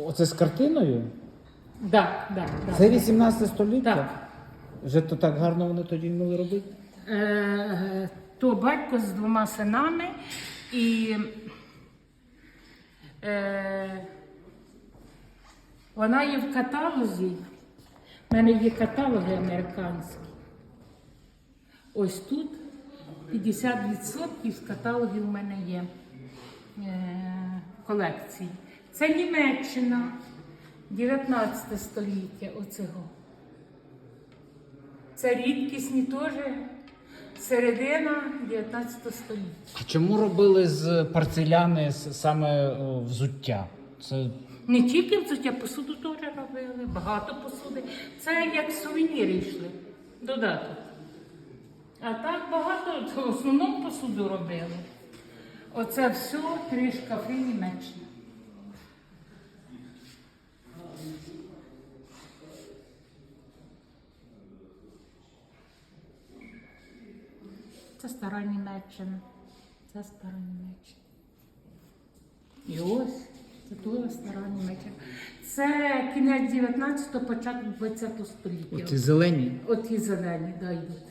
Оце з картиною? Да, да, да. Це 18 століття? Так. Вже то так гарно вони тоді вміли робити? Е, то батько з двома синами і е, вона є в каталозі. У мене є каталоги американські. Ось тут 50% з каталогів у мене є е, колекції. Це Німеччина, 19 століття оцього. Це рідкісні теж середина 19 століття. А чому робили з порцеляни с- саме взуття? Це Не тільки взуття, посуду теж робили, багато посуди. Це як сувеніри йшли, додаток. А так багато, в основному посуду робили. Оце все три шкафи Німеччини. Це стара Німеччина. Це стара Німеччина. І ось це дуже стара Німеччина. Це кінець 19-го, початок 20 століття. оці зелені. Оті зелені, да, йдуть.